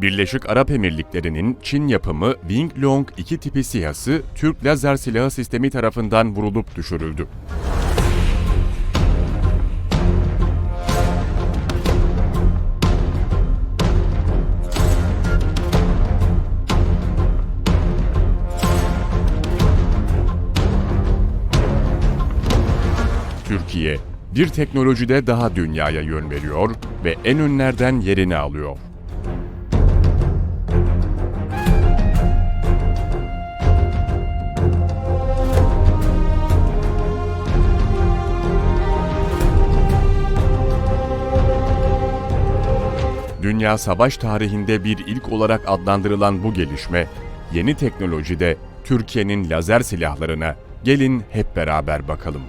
Birleşik Arap Emirlikleri'nin Çin yapımı Wing Long 2 tipi SİHA'sı Türk lazer silahı sistemi tarafından vurulup düşürüldü. Türkiye, bir teknolojide daha dünyaya yön veriyor ve en önlerden yerini alıyor. Dünya savaş tarihinde bir ilk olarak adlandırılan bu gelişme, yeni teknolojide Türkiye'nin lazer silahlarına gelin hep beraber bakalım.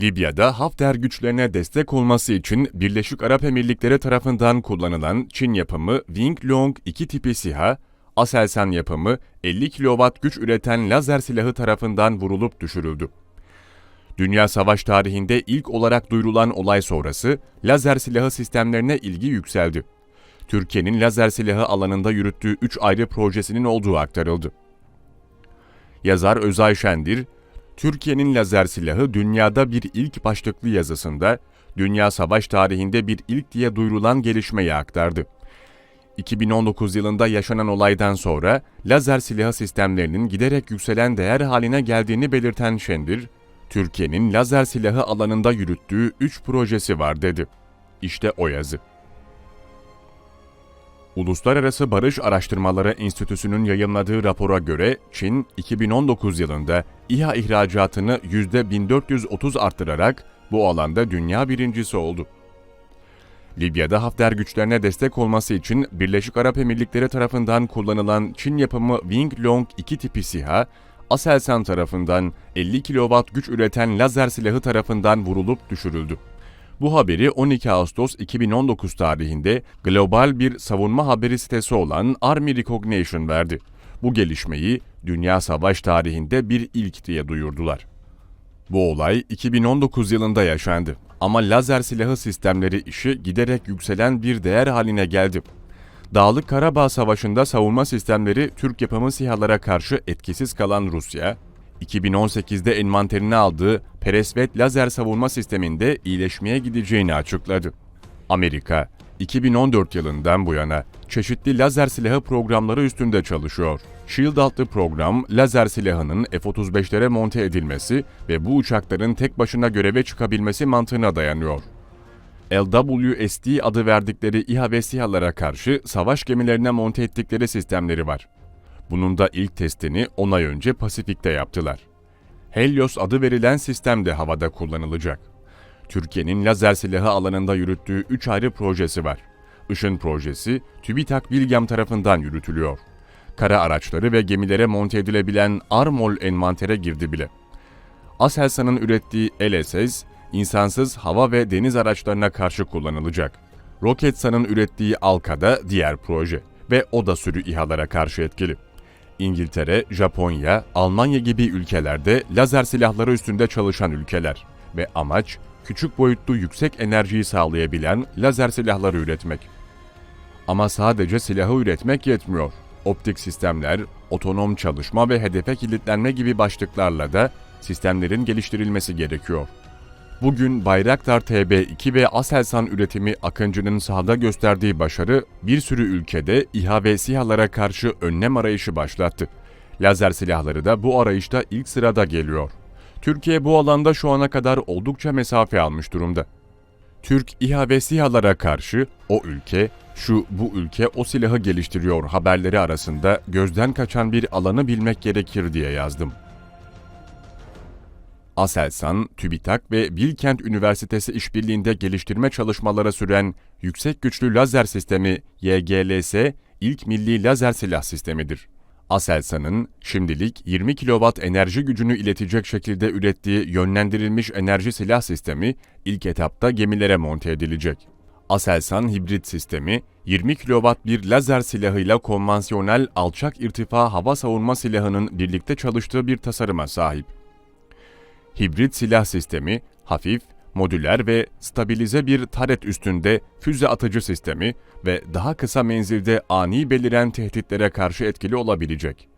Libya'da Hafter güçlerine destek olması için Birleşik Arap Emirlikleri tarafından kullanılan Çin yapımı Wing Long 2 tipi SİHA, Aselsan yapımı 50 kW güç üreten lazer silahı tarafından vurulup düşürüldü. Dünya savaş tarihinde ilk olarak duyurulan olay sonrası lazer silahı sistemlerine ilgi yükseldi. Türkiye'nin lazer silahı alanında yürüttüğü 3 ayrı projesinin olduğu aktarıldı. Yazar Özay Şendir, Türkiye'nin lazer silahı dünyada bir ilk başlıklı yazısında, dünya savaş tarihinde bir ilk diye duyurulan gelişmeyi aktardı. 2019 yılında yaşanan olaydan sonra lazer silahı sistemlerinin giderek yükselen değer haline geldiğini belirten Şendir, Türkiye'nin lazer silahı alanında yürüttüğü 3 projesi var dedi. İşte o yazı. Uluslararası Barış Araştırmaları Enstitüsü'nün yayınladığı rapora göre Çin 2019 yılında İHA ihracatını %1430 arttırarak bu alanda dünya birincisi oldu. Libya'da Hafter güçlerine destek olması için Birleşik Arap Emirlikleri tarafından kullanılan Çin yapımı Wing Long 2 tipi SİHA, Aselsan tarafından 50 kW güç üreten lazer silahı tarafından vurulup düşürüldü. Bu haberi 12 Ağustos 2019 tarihinde global bir savunma haberi sitesi olan Army Recognition verdi. Bu gelişmeyi dünya savaş tarihinde bir ilk diye duyurdular. Bu olay 2019 yılında yaşandı ama lazer silahı sistemleri işi giderek yükselen bir değer haline geldi. Dağlık Karabağ Savaşı'nda savunma sistemleri Türk yapımı SİHA'lara karşı etkisiz kalan Rusya, 2018'de envanterine aldığı Peresvet lazer savunma sisteminde iyileşmeye gideceğini açıkladı. Amerika, 2014 yılından bu yana çeşitli lazer silahı programları üstünde çalışıyor. Shield adlı program, lazer silahının F-35'lere monte edilmesi ve bu uçakların tek başına göreve çıkabilmesi mantığına dayanıyor. LWSD adı verdikleri İHA ve SİHA'lara karşı savaş gemilerine monte ettikleri sistemleri var. Bunun da ilk testini 10 ay önce Pasifik'te yaptılar. Helios adı verilen sistem de havada kullanılacak. Türkiye'nin lazer silahı alanında yürüttüğü 3 ayrı projesi var. Işın projesi TÜBİTAK Bilgem tarafından yürütülüyor. Kara araçları ve gemilere monte edilebilen Armol envantere girdi bile. Aselsan'ın ürettiği LSS, insansız hava ve deniz araçlarına karşı kullanılacak. Roketsan'ın ürettiği Alka'da diğer proje ve o da sürü İHA'lara karşı etkili. İngiltere, Japonya, Almanya gibi ülkelerde lazer silahları üstünde çalışan ülkeler ve amaç küçük boyutlu yüksek enerjiyi sağlayabilen lazer silahları üretmek. Ama sadece silahı üretmek yetmiyor. Optik sistemler, otonom çalışma ve hedefe kilitlenme gibi başlıklarla da sistemlerin geliştirilmesi gerekiyor. Bugün Bayraktar TB2 ve Aselsan üretimi Akıncı'nın sahada gösterdiği başarı bir sürü ülkede İHA ve SİHA'lara karşı önlem arayışı başlattı. Lazer silahları da bu arayışta ilk sırada geliyor. Türkiye bu alanda şu ana kadar oldukça mesafe almış durumda. Türk İHA ve SİHA'lara karşı o ülke, şu bu ülke o silahı geliştiriyor haberleri arasında gözden kaçan bir alanı bilmek gerekir diye yazdım. Aselsan, TÜBİTAK ve Bilkent Üniversitesi işbirliğinde geliştirme çalışmaları süren yüksek güçlü lazer sistemi YGLS ilk milli lazer silah sistemidir. Aselsan'ın şimdilik 20 kW enerji gücünü iletecek şekilde ürettiği yönlendirilmiş enerji silah sistemi ilk etapta gemilere monte edilecek. Aselsan hibrit sistemi, 20 kW bir lazer silahıyla konvansiyonel alçak irtifa hava savunma silahının birlikte çalıştığı bir tasarıma sahip. Hibrit silah sistemi, hafif, modüler ve stabilize bir taret üstünde füze atıcı sistemi ve daha kısa menzilde ani beliren tehditlere karşı etkili olabilecek.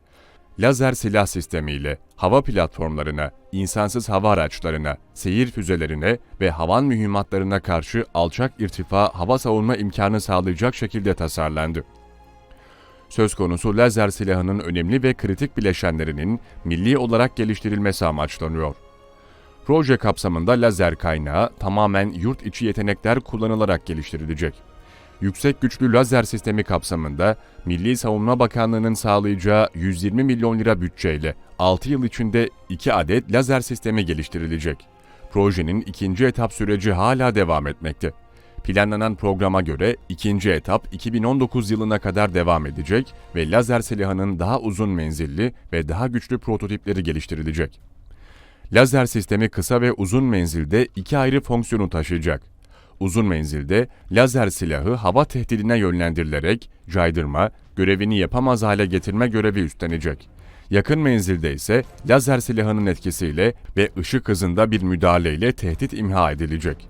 Lazer silah sistemiyle hava platformlarına, insansız hava araçlarına, seyir füzelerine ve havan mühimmatlarına karşı alçak irtifa hava savunma imkanı sağlayacak şekilde tasarlandı. Söz konusu lazer silahının önemli ve kritik bileşenlerinin milli olarak geliştirilmesi amaçlanıyor. Proje kapsamında lazer kaynağı tamamen yurt içi yetenekler kullanılarak geliştirilecek. Yüksek güçlü lazer sistemi kapsamında Milli Savunma Bakanlığı'nın sağlayacağı 120 milyon lira bütçeyle 6 yıl içinde 2 adet lazer sistemi geliştirilecek. Projenin ikinci etap süreci hala devam etmekte. Planlanan programa göre ikinci etap 2019 yılına kadar devam edecek ve lazer silahının daha uzun menzilli ve daha güçlü prototipleri geliştirilecek. Lazer sistemi kısa ve uzun menzilde iki ayrı fonksiyonu taşıyacak. Uzun menzilde lazer silahı hava tehdidine yönlendirilerek caydırma, görevini yapamaz hale getirme görevi üstlenecek. Yakın menzilde ise lazer silahının etkisiyle ve ışık hızında bir müdahaleyle tehdit imha edilecek.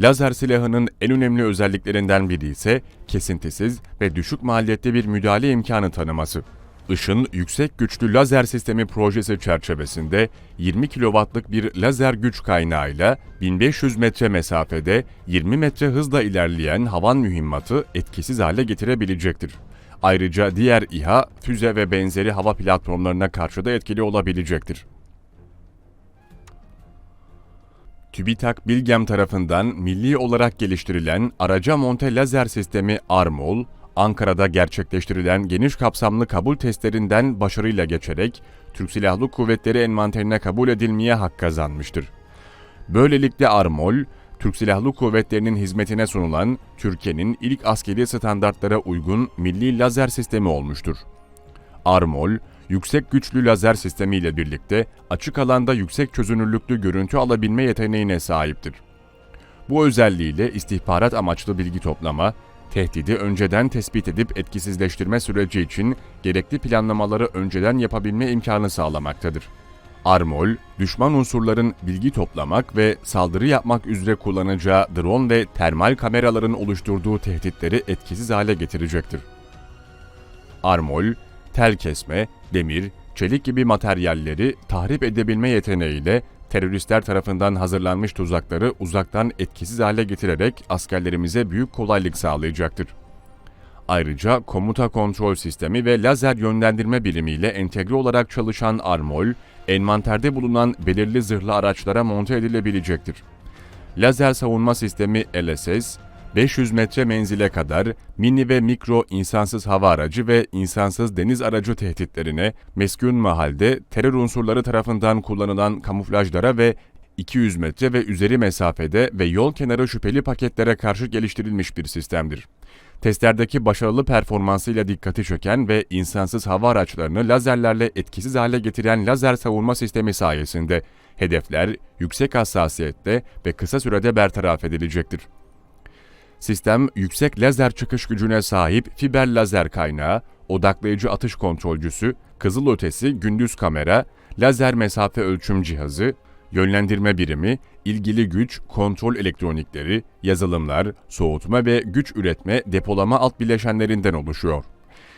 Lazer silahının en önemli özelliklerinden biri ise kesintisiz ve düşük maliyette bir müdahale imkanı tanıması. Işın yüksek güçlü lazer sistemi projesi çerçevesinde 20 kW'lık bir lazer güç kaynağıyla 1500 metre mesafede 20 metre hızla ilerleyen havan mühimmatı etkisiz hale getirebilecektir. Ayrıca diğer İHA, füze ve benzeri hava platformlarına karşı da etkili olabilecektir. TÜBİTAK Bilgem tarafından milli olarak geliştirilen araca monte lazer sistemi Armol, Ankara'da gerçekleştirilen geniş kapsamlı kabul testlerinden başarıyla geçerek Türk Silahlı Kuvvetleri envanterine kabul edilmeye hak kazanmıştır. Böylelikle Armol, Türk Silahlı Kuvvetleri'nin hizmetine sunulan Türkiye'nin ilk askeri standartlara uygun milli lazer sistemi olmuştur. Armol, yüksek güçlü lazer sistemiyle birlikte açık alanda yüksek çözünürlüklü görüntü alabilme yeteneğine sahiptir. Bu özelliğiyle istihbarat amaçlı bilgi toplama, tehdidi önceden tespit edip etkisizleştirme süreci için gerekli planlamaları önceden yapabilme imkanı sağlamaktadır. Armol, düşman unsurların bilgi toplamak ve saldırı yapmak üzere kullanacağı drone ve termal kameraların oluşturduğu tehditleri etkisiz hale getirecektir. Armol, tel kesme, demir, çelik gibi materyalleri tahrip edebilme yeteneğiyle teröristler tarafından hazırlanmış tuzakları uzaktan etkisiz hale getirerek askerlerimize büyük kolaylık sağlayacaktır. Ayrıca komuta kontrol sistemi ve lazer yönlendirme birimiyle entegre olarak çalışan Armol, envanterde bulunan belirli zırhlı araçlara monte edilebilecektir. Lazer savunma sistemi LSS, 500 metre menzile kadar mini ve mikro insansız hava aracı ve insansız deniz aracı tehditlerine, meskun mahalde terör unsurları tarafından kullanılan kamuflajlara ve 200 metre ve üzeri mesafede ve yol kenarı şüpheli paketlere karşı geliştirilmiş bir sistemdir. Testlerdeki başarılı performansıyla dikkati çeken ve insansız hava araçlarını lazerlerle etkisiz hale getiren lazer savunma sistemi sayesinde hedefler yüksek hassasiyette ve kısa sürede bertaraf edilecektir. Sistem yüksek lazer çıkış gücüne sahip fiber lazer kaynağı, odaklayıcı atış kontrolcüsü, kızılötesi gündüz kamera, lazer mesafe ölçüm cihazı, yönlendirme birimi, ilgili güç, kontrol elektronikleri, yazılımlar, soğutma ve güç üretme, depolama alt bileşenlerinden oluşuyor.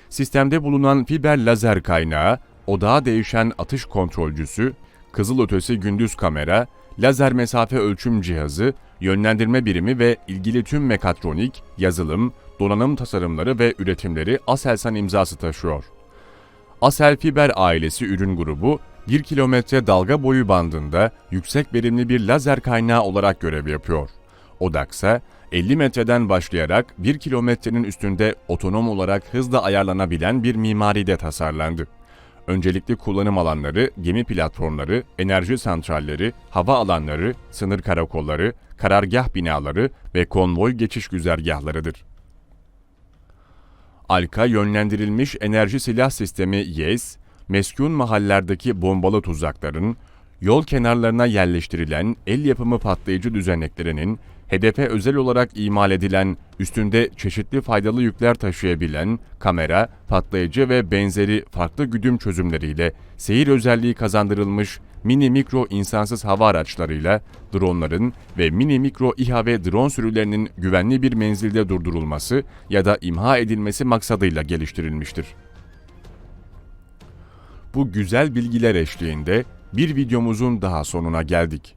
Sistemde bulunan fiber lazer kaynağı, odağa değişen atış kontrolcüsü, kızılötesi gündüz kamera, lazer mesafe ölçüm cihazı, yönlendirme birimi ve ilgili tüm mekatronik, yazılım, donanım tasarımları ve üretimleri Aselsan imzası taşıyor. Asel Fiber ailesi ürün grubu 1 kilometre dalga boyu bandında yüksek verimli bir lazer kaynağı olarak görev yapıyor. Odaksa 50 metreden başlayarak 1 kilometrenin üstünde otonom olarak hızla ayarlanabilen bir mimaride tasarlandı. Öncelikli kullanım alanları, gemi platformları, enerji santralleri, hava alanları, sınır karakolları, karargah binaları ve konvoy geçiş güzergahlarıdır. Alka yönlendirilmiş enerji silah sistemi YES, meskun mahallerdeki bombalı tuzakların, yol kenarlarına yerleştirilen el yapımı patlayıcı düzeneklerinin hedefe özel olarak imal edilen, üstünde çeşitli faydalı yükler taşıyabilen kamera, patlayıcı ve benzeri farklı güdüm çözümleriyle seyir özelliği kazandırılmış mini mikro insansız hava araçlarıyla dronların ve mini mikro İHA ve drone sürülerinin güvenli bir menzilde durdurulması ya da imha edilmesi maksadıyla geliştirilmiştir. Bu güzel bilgiler eşliğinde bir videomuzun daha sonuna geldik.